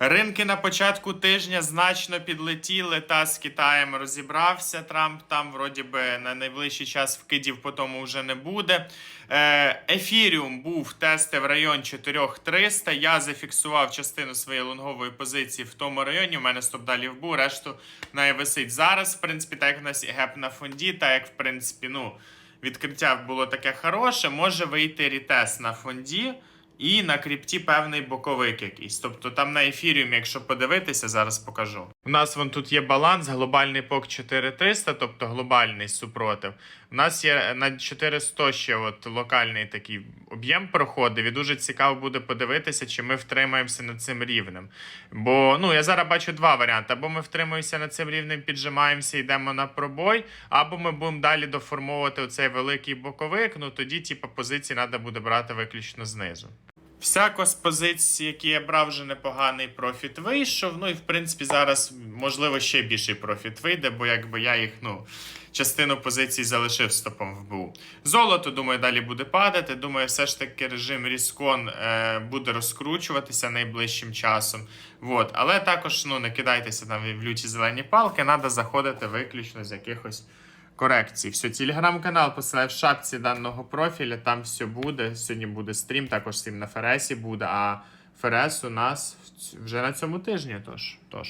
Ринки на початку тижня значно підлетіли. Та з Китаєм розібрався Трамп. Там, вроді би, на найближчий час вкидів по тому вже не буде. Е, Ефіріум був тести в район 4300. Я зафіксував частину своєї лонгової позиції в тому районі. У мене стоп далі був, решту не висить зараз. В принципі, так як в нас і геп на фонді, так як в принципі, ну. Відкриття було таке хороше, може вийти рітест на фонді і на крипті певний боковик якийсь. Тобто там на ефіріум, якщо подивитися, зараз покажу. У нас вон тут є баланс, глобальний пок 4300, тобто глобальний супротив. У нас є на 400 ще от локальний такий об'єм проходив. І дуже цікаво буде подивитися, чи ми втримаємося над цим рівнем. Бо ну я зараз бачу два варіанти: або ми втримуємося над цим рівнем, піджимаємося, йдемо на пробой, або ми будемо далі доформовувати оцей великий боковик. Ну тоді, типу, позиції треба буде брати виключно знизу. Всяко з позицій, які я брав, вже непоганий профіт вийшов. Ну і в принципі зараз можливо ще більший профіт вийде, бо якби я їх, ну, частину позицій залишив стопом в БУ. Золото, думаю, далі буде падати. Думаю, все ж таки режим Ріскон е, буде розкручуватися найближчим часом. Вот. Але також ну, не кидайтеся там в люті зелені палки, треба заходити виключно з якихось корекцій. Все, телеграм-канал посилаю в шапці даного профіля, там все буде. Сьогодні буде стрім, також стрім на Фересі буде, а Ферес у нас вже на цьому тижні. Тож, тож.